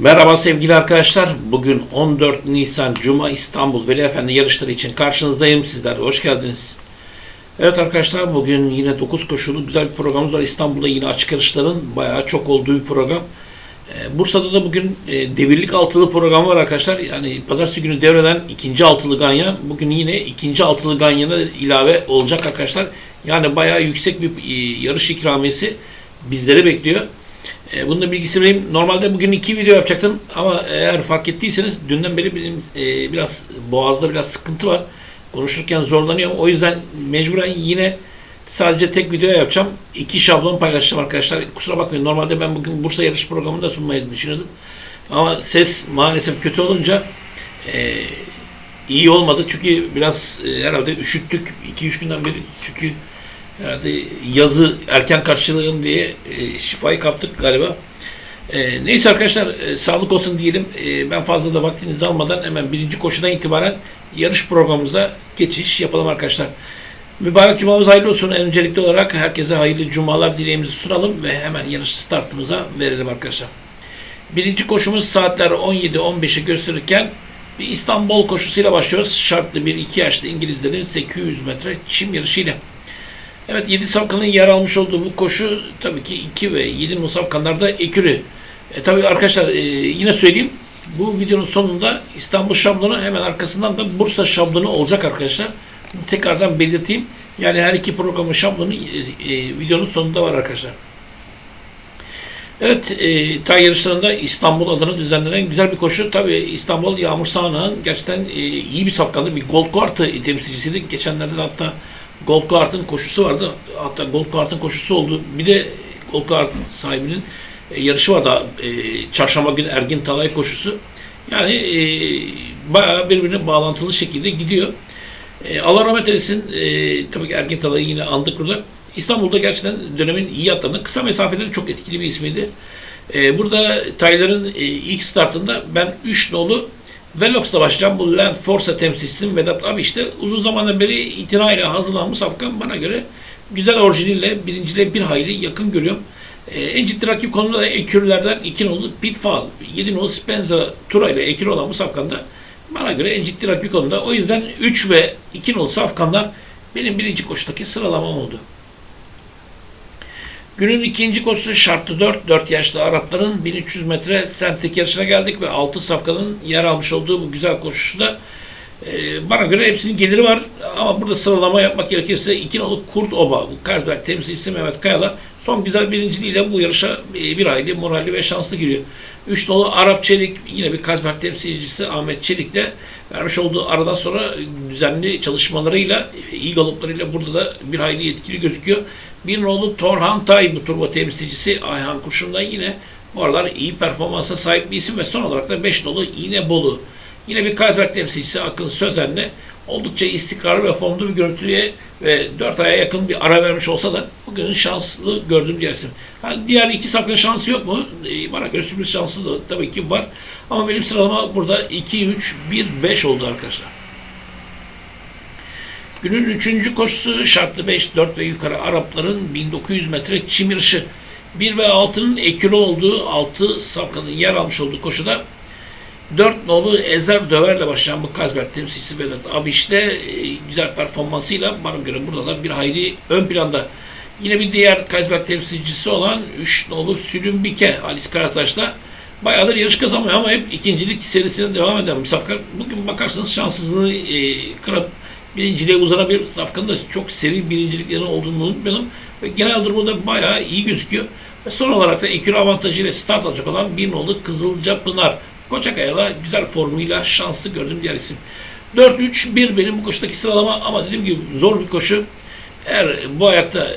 Merhaba sevgili arkadaşlar. Bugün 14 Nisan Cuma İstanbul Veli Efendi yarışları için karşınızdayım. Sizler hoş geldiniz. Evet arkadaşlar bugün yine 9 koşulu güzel bir programımız var. İstanbul'da yine açık yarışların bayağı çok olduğu bir program. Ee, Bursa'da da bugün e, devirlik altılı program var arkadaşlar. Yani pazartesi günü devreden ikinci altılı ganyan. Bugün yine ikinci altılı ganyana ilave olacak arkadaşlar. Yani bayağı yüksek bir e, yarış ikramiyesi bizleri bekliyor. E, bunun da bilgisi vereyim. Normalde bugün iki video yapacaktım ama eğer fark ettiyseniz dünden beri benim e, biraz boğazda biraz sıkıntı var. Konuşurken zorlanıyorum. O yüzden mecburen yine sadece tek video yapacağım. İki şablon paylaşacağım arkadaşlar. Kusura bakmayın. Normalde ben bugün Bursa yarış programında sunmayı düşünüyordum. Ama ses maalesef kötü olunca e, iyi olmadı. Çünkü biraz e, herhalde üşüttük. 2-3 günden beri çünkü herhalde yazı erken karşılayalım diye e, şifayı kaptık galiba. E, neyse arkadaşlar e, sağlık olsun diyelim. Ben fazla da vaktinizi almadan hemen birinci koşudan itibaren yarış programımıza geçiş yapalım arkadaşlar. Mübarek cumamız hayırlı olsun. En öncelikli olarak herkese hayırlı cumalar dileğimizi sunalım ve hemen yarış startımıza verelim arkadaşlar. Birinci koşumuz saatler 17-15'i gösterirken bir İstanbul koşusuyla başlıyoruz. Şartlı bir iki yaşlı İngilizlerin 800 metre çim yarışıyla. Evet 7 safkanın yer almış olduğu bu koşu tabii ki 2 ve 7 musafkanlarda ekürü. E, tabii arkadaşlar e, yine söyleyeyim. Bu videonun sonunda İstanbul şablonu hemen arkasından da Bursa şablonu olacak arkadaşlar. Bunu tekrardan belirteyim. Yani her iki programın şablonu e, e, videonun sonunda var arkadaşlar. Evet, e, tay yarışlarında İstanbul adına düzenlenen güzel bir koşu. Tabii İstanbul Yağmur Sağanağ'ın gerçekten e, iyi bir safkandı. Bir Gold Kartı temsilcisiydi. Geçenlerde de hatta Gold Kart'ın koşusu vardı. Hatta Gold Kart'ın koşusu oldu. Bir de Gold Kart sahibinin e, yarışı vardı. E, çarşamba günü Ergin Talay koşusu. Yani e, bayağı birbirine bağlantılı şekilde gidiyor. E, Allah rahmet eylesin. E, tabii ki Ergin Talay'ı yine andık burada. İstanbul'da gerçekten dönemin iyi atlarından kısa mesafede çok etkili bir ismiydi. E, burada Taylar'ın e, ilk startında ben 3 nolu Velox'la başlayacağım. Bu Land Force temsilcisi Vedat abi işte uzun zamandan beri itinayla hazırlanmış safkan bana göre güzel orijiniyle birinciliğe bir hayli yakın görüyorum. Ee, en ciddi rakip konuda da ekürlerden 2 nolu Pitfall, 7 nolu Spencer Tura ile ekürü olan bu safkanda bana göre en ciddi rakip konuda. O yüzden 3 ve 2 nolu safkanlar benim birinci koşudaki sıralamam oldu. Günün ikinci koşusu şartlı 4, 4 yaşlı Arapların 1300 metre sentik yarışına geldik ve 6 safkanın yer almış olduğu bu güzel koşuda e, bana göre hepsinin geliri var ama burada sıralama yapmak gerekirse 2 nolu Kurt Oba, bu Karsberg temsilcisi Mehmet Kayala son güzel birinciliğiyle bu yarışa e, bir hayli moralli ve şanslı giriyor. 3 nolu Arap Çelik yine bir Karsberg temsilcisi Ahmet Çelik de vermiş olduğu aradan sonra düzenli çalışmalarıyla, iyi galoplarıyla burada da bir hayli etkili gözüküyor. Bir nolu Torhan Tay bu turbo temsilcisi Ayhan Kurşun'da yine bu aralar iyi performansa sahip bir isim ve son olarak da 5 nolu İnebolu. Yine bir Kaysberg temsilcisi Akın Sözen'le oldukça istikrarlı ve formlu bir görüntüye ve 4 aya yakın bir ara vermiş olsa da bugünün şanslı gördüğüm bir isim. Yani diğer iki sakın şansı yok mu? Ee, bana göre sürpriz şansı da tabii ki var. Ama benim sıralama burada 2, 3, 1, 5 oldu arkadaşlar. Günün üçüncü koşusu şartlı 5, 4 ve yukarı Arapların 1900 metre çim yarışı. 1 ve 6'nın ekülü olduğu 6 safkanın yer almış olduğu koşuda 4 nolu Ezer Döver'le başlayan bu Kazberg temsilcisi Vedat Abiş de e, güzel performansıyla bana göre burada da bir hayli ön planda. Yine bir diğer Kazberg temsilcisi olan 3 nolu Sülümbike Halis Karataş'la bayağıdır yarış kazanmıyor ama hep ikincilik serisine devam eden bir safkan. Bugün bakarsanız şanssızlığı e, kırıp birinciliğe uzanan bir safkanın da çok seri birinciliklerin olduğunu unutmayalım. Ve genel durumu da bayağı iyi gözüküyor. Ve son olarak da ekür avantajıyla start alacak olan bir nolu Kızılca Pınar. Koçakaya'da güzel formuyla şanslı gördüğüm diğer isim. 4-3-1 benim bu koşudaki sıralama ama dediğim gibi zor bir koşu. Eğer bu ayakta e,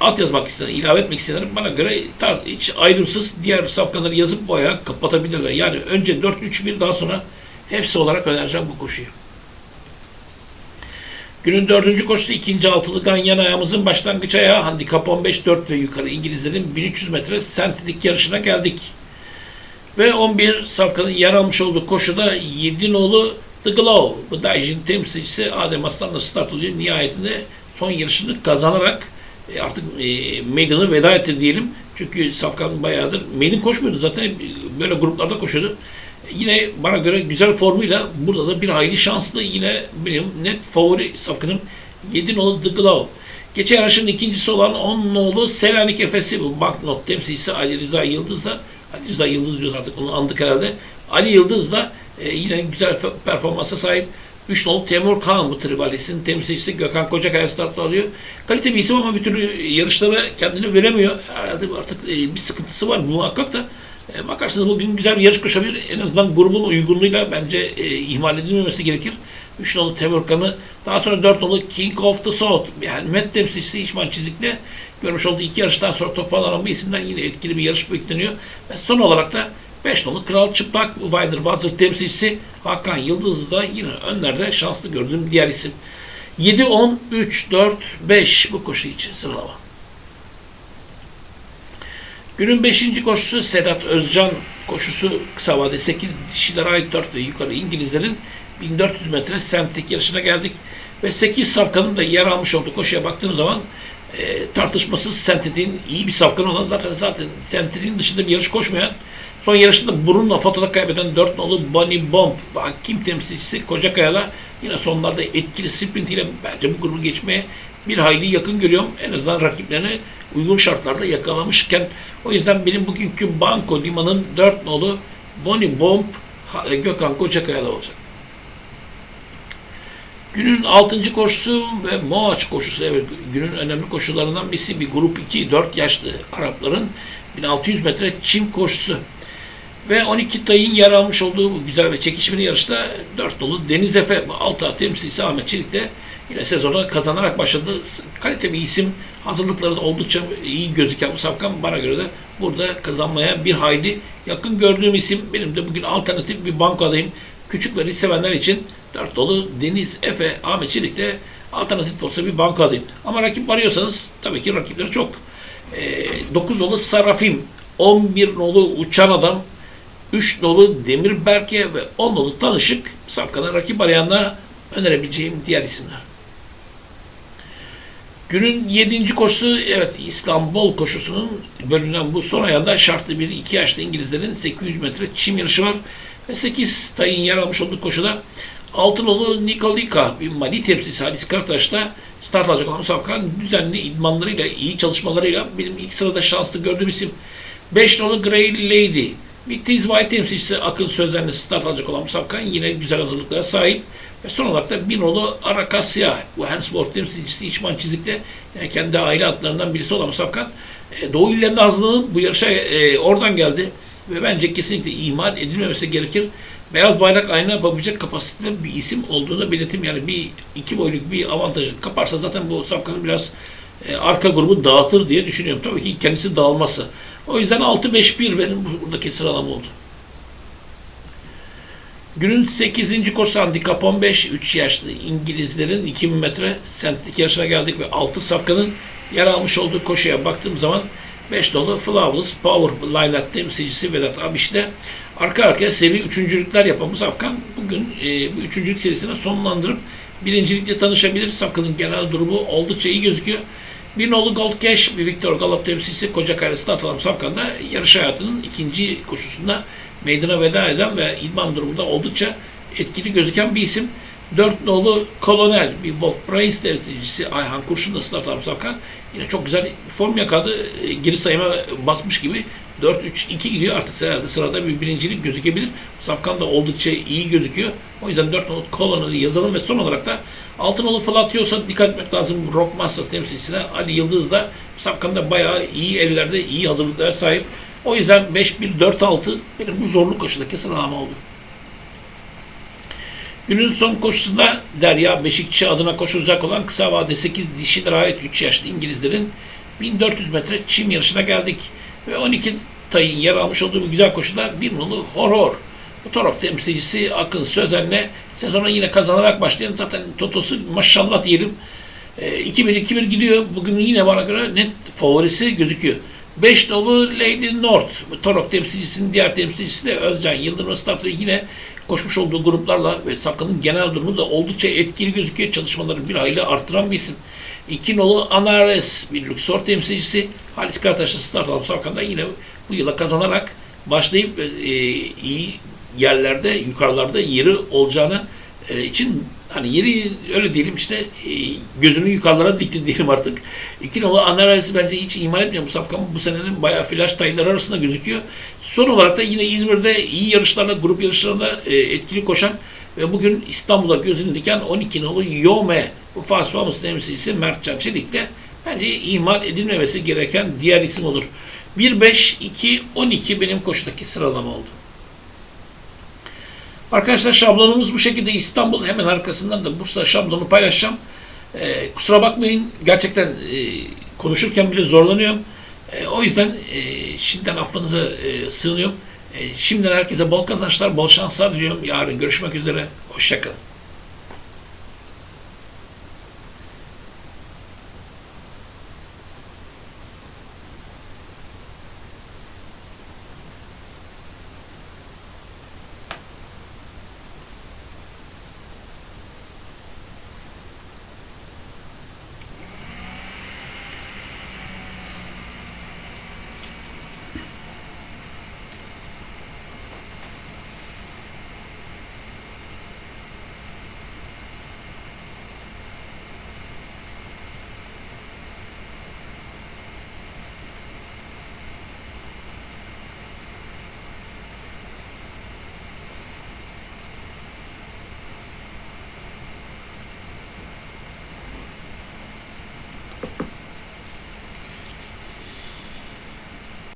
at yazmak isteyen, ilave etmek isteyenler bana göre tar hiç ayrımsız diğer safkanları yazıp bu ayağı kapatabilirler. Yani önce 4-3-1 daha sonra hepsi olarak önereceğim bu koşuyu. Günün dördüncü koşusu ikinci altılı ganyan ayağımızın başlangıç ayağı handikap 15-4 ve yukarı İngilizlerin 1300 metre sentetik yarışına geldik. Ve 11 safkanın yer almış olduğu koşuda 7 nolu The Glow, bu Daijin temsilcisi Adem Aslan'la start oluyor. Nihayetinde son yarışını kazanarak e, artık e, meydanı veda etti diyelim. Çünkü Safkan bayağıdır maiden koşmuyordu zaten böyle gruplarda koşuyordu. Yine bana göre güzel formuyla burada da bir hayli şanslı yine benim net favori Safkan'ım 7 nolu The Glove. Geçen yarışın ikincisi olan 10 nolu Selanik Efes'i bu banknot temsilcisi Ali Rıza Yıldız da Ali Rıza Yıldız diyoruz artık onu andık herhalde. Ali Yıldız da e, yine güzel performansa sahip. 3 nolu Temur Kağan bu tribalisinin temsilcisi Gökhan Kocakaya startlı alıyor. Kalite bir isim ama bir türlü yarışlara kendini veremiyor. Herhalde artık e, bir sıkıntısı var muhakkak da. E, bakarsınız bugün güzel bir yarış koşabilir. En azından grubun uygunluğuyla bence e, ihmal edilmemesi gerekir. 3 nolu Temurkan'ı daha sonra 4 nolu King of the South yani Met temsilcisi İçman Çizik'le görmüş olduğu iki yarıştan sonra toparlanan bu isimden yine etkili bir yarış bekleniyor. Ve son olarak da 5 nolu Kral Çıplak Wilder Buzzard temsilcisi Hakan Yıldız da yine önlerde şanslı gördüğüm diğer isim. 7, 10, 3, 4, 5 bu koşu için sıralama. Günün 5. koşusu Sedat Özcan koşusu kısa vade 8 dişilere ait 4 ve yukarı İngilizlerin 1400 metre semtlik yarışına geldik. Ve 8 safkanın da yer almış olduğu koşuya baktığım zaman e, tartışmasız sentetin iyi bir safkan olan zaten zaten sentetin dışında bir yarış koşmayan son yarışında burunla fotoda kaybeden 4 nolu Bunny Bomb hakim temsilcisi Kocakaya'la yine sonlarda etkili sprintiyle bence bu grubu geçmeye bir hayli yakın görüyorum. En azından rakiplerini uygun şartlarda yakalamışken o yüzden benim bugünkü Banko Liman'ın 4 nolu Bonnie Bomb Ha- Gökhan Kocakaya'da olacak. Günün 6. koşusu ve Moaç koşusu evet günün önemli koşularından birisi bir grup 2 4 yaşlı Arapların 1600 metre çim koşusu. Ve 12 tayın yer almış olduğu bu güzel ve çekişmeli yarışta 4 dolu Deniz Efe 6 temsilcisi Ahmet Çelik de yine sezona kazanarak başladı. Kalite bir isim. Hazırlıkları da oldukça iyi gözüken bu safkan bana göre de burada kazanmaya bir hayli yakın gördüğüm isim. Benim de bugün alternatif bir bankadayım. Küçük ve risk sevenler için 4 dolu Deniz Efe Ahmet Çelik de alternatif olsa bir bankadayım. Ama rakip arıyorsanız tabii ki rakipleri çok. E, 9 dolu Sarafim, 11 nolu Uçan Adam, 3 dolu Demir Berke ve 10 dolu Tanışık Safkan'a rakip arayanlara önerebileceğim diğer isimler. Günün 7. koşusu evet İstanbul koşusunun bölünen bu son ayağında şartlı bir 2 yaşlı İngilizlerin 800 metre çim yarışı var. Ve 8 tayın yer almış olduğu koşuda Altınolu Nikolika bir Mali tepsisi Halis Kartaş'ta start alacak olan Safkan düzenli idmanlarıyla, iyi çalışmalarıyla benim ilk sırada şanslı gördüğüm isim 5 nolu Grey Lady. Bir Tiz White temsilcisi Akın Sözler'le start alacak olan Musafkan yine güzel hazırlıklara sahip. Ve son olarak da bir nolu Arakasya. Bu Hansport temsilcisi İçman Çizik'te yani kendi aile atlarından birisi olan Musafkan. E, Doğu illerinde hazırlanıp bu yarışa e, oradan geldi. Ve bence kesinlikle ihmal edilmemesi gerekir. Beyaz bayrak ayna yapabilecek kapasiteli bir isim olduğunu belirteyim. Yani bir iki boyluk bir avantajı kaparsa zaten bu Safkan'ı biraz e, arka grubu dağıtır diye düşünüyorum. Tabii ki kendisi dağılması. O yüzden 6-5-1 benim buradaki sıralama oldu. Günün 8. koşusu handikap 15. 3 yaşlı İngilizlerin 2000 metre sentlik yarışına geldik ve 6 safkanın yer almış olduğu koşuya baktığım zaman 5 dolu Flawless Power Line temsilcisi Vedat Abiş'le arka arkaya seri üçüncülükler yapan bu safkan bugün e, bu üçüncülük serisine sonlandırıp birincilikle tanışabilir. Safkanın genel durumu oldukça iyi gözüküyor. Bir nolu Gold Cash, bir Victor Galop temsilcisi Kocakay'la start alan Safkan'da yarış hayatının ikinci koşusunda meydana veda eden ve idman durumunda oldukça etkili gözüken bir isim. Dört nolu Kolonel, bir Wolf Price temsilcisi Ayhan Kurşun'da start alan Safkan yine çok güzel form yakaladı. E, Geri sayıma basmış gibi 4-3-2 gidiyor. Artık herhalde sırada bir birincilik gözükebilir. Safkan da oldukça iyi gözüküyor. O yüzden 4 nolu Kolonel'i yazalım ve son olarak da Altın nolu Flatiosa dikkat etmek lazım. Rockmaster temsilcisine Ali Yıldız da Safkan da bayağı iyi ellerde, iyi hazırlıklara sahip. O yüzden 5-1-4-6 benim bu zorlu koşudaki sıralama oldu. Günün son koşusunda Derya Beşikçi adına koşulacak olan kısa vade 8 dişilere ait 3 yaşlı İngilizlerin 1400 metre çim yarışına geldik. Ve 12 tayın yer almış olduğu bu güzel koşuda bir nolu Horror. Bu Torok temsilcisi Akın Sözen'le sezona yine kazanarak başlayan zaten Totosu maşallah diyelim. E, 2-1-2-1 gidiyor. Bugün yine bana göre net favorisi gözüküyor. 5 dolu Lady North. Torok temsilcisinin diğer temsilcisi de Özcan Yıldırım startı yine koşmuş olduğu gruplarla ve Safkan'ın genel durumu da oldukça etkili gözüküyor. Çalışmaları bir hayli artıran bir isim. İki nolu Anares bir Luxor temsilcisi. Halis Karataş'ın start alıp Sarkan'da yine bu yıla kazanarak başlayıp e, iyi yerlerde, yukarılarda yeri olacağını e, için hani yeri öyle diyelim işte e, gözünü yukarılara dikti diyelim artık. İki nolu Anares'i bence hiç imal etmiyor Mustafa Kamu. Bu senenin bayağı flash tayları arasında gözüküyor. Son olarak da yine İzmir'de iyi yarışlarla, grup yarışlarında e, etkili koşan ve bugün İstanbul'a gözünü diken 12 nolu Yome bu Fast Famous temsilcisi Mert Can Çelik'le bence ihmal edilmemesi gereken diğer isim olur. 1-5-2-12 benim koşudaki sıralama oldu. Arkadaşlar şablonumuz bu şekilde İstanbul hemen arkasından da Bursa şablonu paylaşacağım. Ee, kusura bakmayın gerçekten e, konuşurken bile zorlanıyorum. E, o yüzden e, şimdiden affınıza e, sığınıyorum. E, şimdiden herkese bol kazançlar, bol şanslar diliyorum. Yarın görüşmek üzere. Hoşçakalın.